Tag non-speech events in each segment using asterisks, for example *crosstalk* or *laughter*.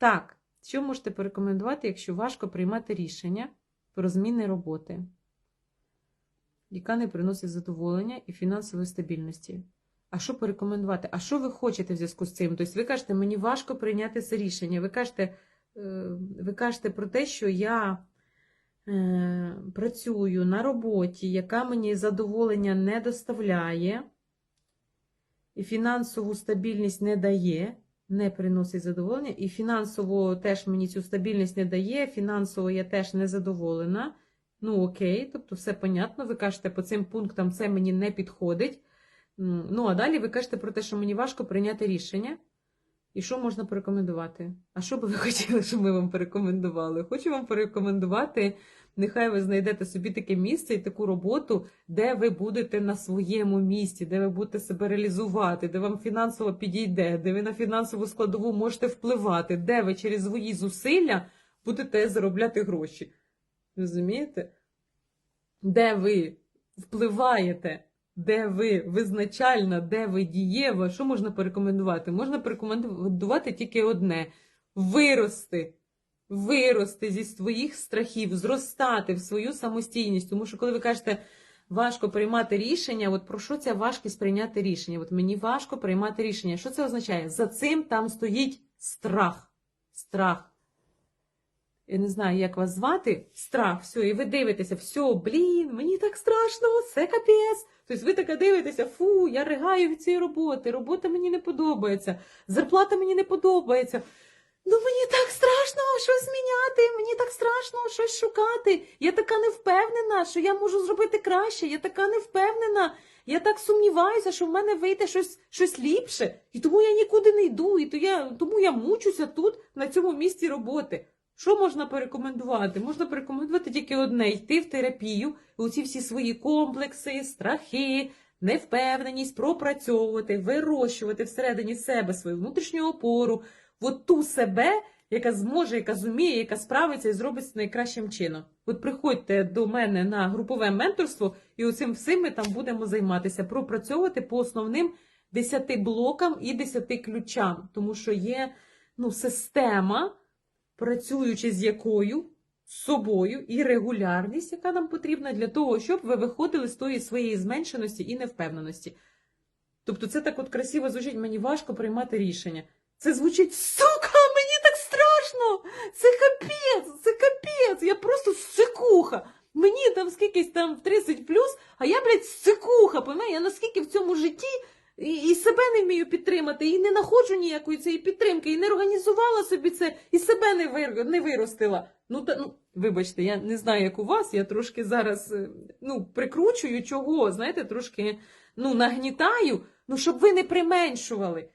Так, що можете порекомендувати, якщо важко приймати рішення про зміни роботи, яка не приносить задоволення і фінансової стабільності? А що порекомендувати? А що ви хочете в зв'язку з цим? Тобто ви кажете, мені важко прийняти це рішення. Ви кажете, е, ви кажете про те, що я е, працюю на роботі, яка мені задоволення не доставляє, і фінансову стабільність не дає, не приносить задоволення, і фінансово теж мені цю стабільність не дає, фінансово я теж не задоволена. Ну, окей, тобто все понятно. Ви кажете, по цим пунктам це мені не підходить. Ну, а далі ви кажете про те, що мені важко прийняти рішення. І що можна порекомендувати? А що би ви *laughs* хотіли, щоб ми вам порекомендували? Хочу вам порекомендувати, нехай ви знайдете собі таке місце і таку роботу, де ви будете на своєму місці, де ви будете себе реалізувати, де вам фінансово підійде, де ви на фінансову складову можете впливати, де ви через свої зусилля будете заробляти гроші. Розумієте? Де ви впливаєте, де ви визначальна, де ви дієва, що можна порекомендувати? Можна порекомендувати тільки одне: вирости. Вирости зі своїх страхів, зростати в свою самостійність. Тому що, коли ви кажете, важко приймати рішення, от про що ця важкість прийняти рішення? От мені важко приймати рішення. Що це означає? За цим там стоїть страх. Страх я не знаю, як вас звати, страх, все, і ви дивитеся, все, блін, мені так страшно, це капець. Тобто ви таке дивитеся, фу, я ригаю від цієї роботи, робота мені не подобається, зарплата мені не подобається. Ну мені так страшно щось міняти, мені так страшно щось шукати. Я така невпевнена, що я можу зробити краще, я така невпевнена. Я так сумніваюся, що в мене вийде щось, щось ліпше, і тому я нікуди не йду, і то я, тому я мучуся тут, на цьому місці роботи. Що можна порекомендувати? Можна порекомендувати тільки одне: йти в терапію, і оці всі свої комплекси, страхи, невпевненість пропрацьовувати, вирощувати всередині себе свою внутрішню опору, от ту себе, яка зможе, яка зуміє, яка справиться і зробить найкращим чином. От приходьте до мене на групове менторство, і оцим всім ми там будемо займатися, пропрацьовувати по основним 10 блокам і 10 ключам, тому що є ну, система працюючи з якою з собою і регулярність, яка нам потрібна для того, щоб ви виходили з тої своєї зменшеності і невпевненості. Тобто, це так от красиво звучить, мені важко приймати рішення. Це звучить сука, мені так страшно! Це капець, це капець, я просто сикуха. Мені там скількись там в 30 плюс, а я, блядь, сикуха, понімаєш? Я наскільки в цьому житті і, і себе не вмію підтримати, і не знаходжу ніякої цієї підтримки, це, і себе не вир... не виростила. Ну та ну, вибачте, я не знаю, як у вас. Я трошки зараз е, ну, прикручую чого, знаєте, трошки ну, нагнітаю, ну щоб ви не применшували.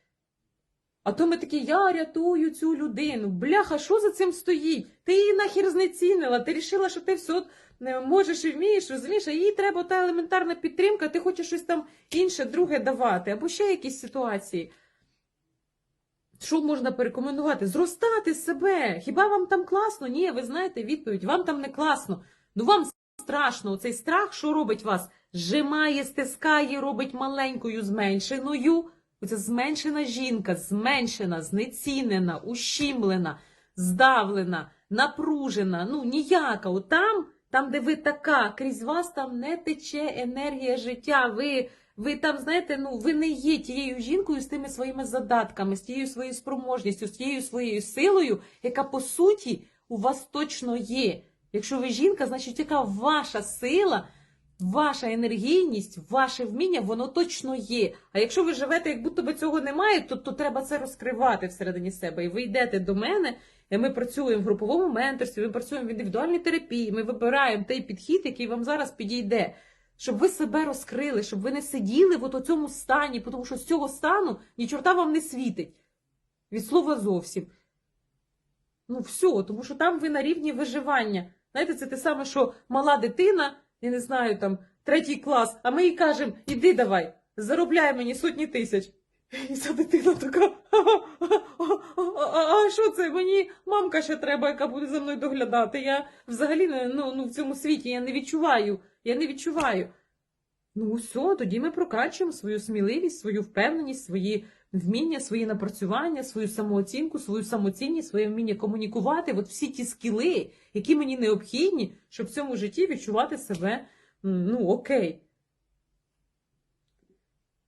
А то ми такі, я рятую цю людину. Бляха, що за цим стоїть? Ти її нахер знецінила, ти рішила, що ти все не можеш і вмієш, розумієш, а їй треба та елементарна підтримка, ти хочеш щось там інше, друге давати, або ще якісь ситуації. Що можна порекомендувати? Зростати себе. Хіба вам там класно? Ні, ви знаєте відповідь, вам там не класно. Ну вам страшно. Цей страх, що робить вас? Зжимає, стискає, робить маленькою, зменшеною. Оця зменшена жінка, зменшена, знецінена, ущімлена, здавлена, напружена, ну ніяка. От там, там, де ви така, крізь вас там не тече енергія життя. Ви, ви там, знаєте, ну ви не є тією жінкою з тими своїми задатками, з тією своєю спроможністю, з тією своєю силою, яка по суті у вас точно є. Якщо ви жінка, значить яка ваша сила, ваша енергійність, ваше вміння, воно точно є. А якщо ви живете, як будто би цього немає, то, то треба це розкривати всередині себе. І ви йдете до мене, ми працюємо в груповому менторстві, ми працюємо в індивідуальній терапії, ми вибираємо той підхід, який вам зараз підійде. Щоб ви себе розкрили, щоб ви не сиділи в цьому стані, тому що з цього стану ні чорта вам не світить. Від слова зовсім. Ну, все, тому що там ви на рівні виживання. Знаєте, це те саме, що мала дитина, я не знаю, там, третій клас, а ми їй кажемо, іди давай, заробляй мені сотні тисяч. І ця дитина така, а що це? Мені мамка ще треба, яка буде за мною доглядати. Я взагалі ну, ну, в цьому світі я не відчуваю. Я не відчуваю. Ну, все, тоді ми прокачуємо свою сміливість, свою впевненість, свої вміння, свої напрацювання, свою самооцінку, свою самоцінність, своє вміння комунікувати, от всі ті скіли, які мені необхідні, щоб в цьому житті відчувати себе ну, окей.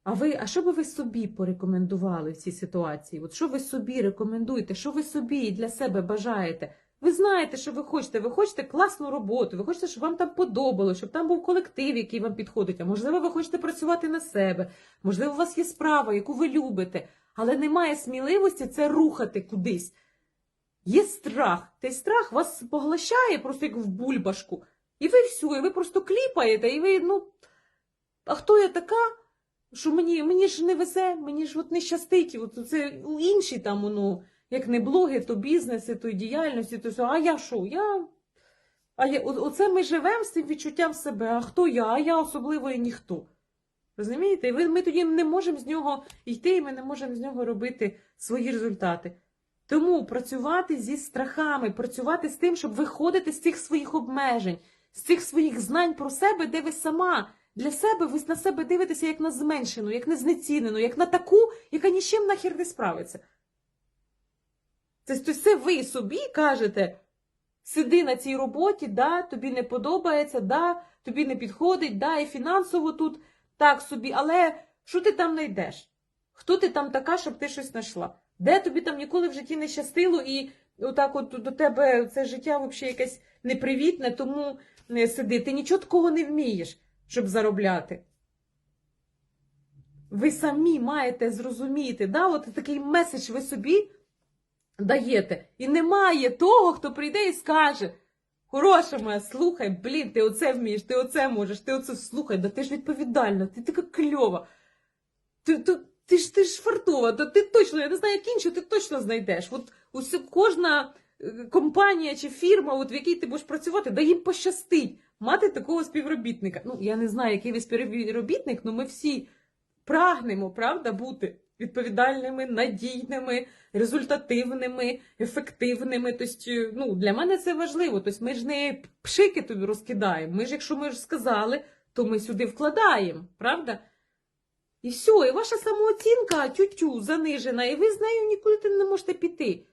А ви, а що би ви собі порекомендували в цій ситуації? От що ви собі рекомендуєте? Що ви собі для себе бажаєте? Ви знаєте, що ви хочете. Ви хочете класну роботу, ви хочете, щоб вам там подобалося, щоб там був колектив, який вам підходить. А можливо, ви хочете працювати на себе, можливо, у вас є справа, яку ви любите, але немає сміливості це рухати кудись. Є страх. Той страх вас поглощає просто як в бульбашку. І ви все, і ви просто кліпаєте, і ви, ну, а хто я така? Що мені, мені ж не везе, мені ж от не щастить. От це інші там, ну, як не блоги, то бізнеси, то діяльності, то все. А я що? Я. А я, оце ми живемо з цим відчуттям себе. А хто я? А я особливо і ніхто. Розумієте? І ми тоді не можемо з нього йти, і ми не можемо з нього робити свої результати. Тому працювати зі страхами, працювати з тим, щоб виходити з цих своїх обмежень, з цих своїх знань про себе, де ви сама для себе ви на себе дивитеся як на зменшену, як на знецінену, як на таку, яка ні з нахер не справиться. Це, все ви собі кажете, сиди на цій роботі, да, тобі не подобається, да, тобі не підходить, да, і фінансово тут так собі, але що ти там знайдеш? Хто ти там така, щоб ти щось знайшла? Де тобі там ніколи в житті не щастило, і отак от до тебе це життя взагалі якесь непривітне, тому не сиди. Ти нічого такого не вмієш, щоб заробляти. Ви самі маєте зрозуміти, да? от такий меседж ви собі даєте. І немає того, хто прийде і скаже: Хороша моя, слухай, блін, ти оце вмієш, ти оце можеш, ти оце слухай, да ти ж відповідальна, ти така кльова. Ти, ти, ти ж ти ж фартова, то ти точно, я не знаю, як інше, ти точно знайдеш. От усе, кожна е, компанія чи фірма, от в якій ти будеш працювати, да їм пощастить мати такого співробітника. Ну, я не знаю, який ви співробітник, але ми всі прагнемо, правда, бути відповідальними, надійними, результативними, ефективними. Тобто, ну, для мене це важливо. Тобто, ми ж не пшики тобі розкидаємо. Ми ж, якщо ми ж сказали, то ми сюди вкладаємо, правда? І все, і ваша самооцінка тютю занижена, і ви з нею нікуди не можете піти.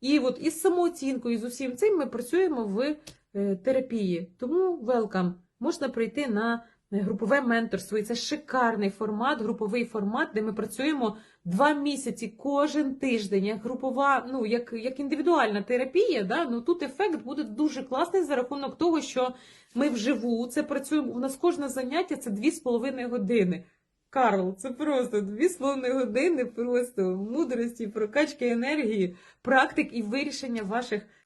І от із самооцінкою, і з усім цим ми працюємо в е, терапії. Тому welcome. Можна прийти на групове менторство. І це шикарний формат, груповий формат, де ми працюємо два місяці кожен тиждень. Як групова, ну як, як індивідуальна терапія, да? ну тут ефект буде дуже класний за рахунок того, що ми вживу це працюємо. У нас кожне заняття це 2,5 години. Карл, це просто дві половиною години просто мудрості, прокачки енергії, практик і вирішення ваших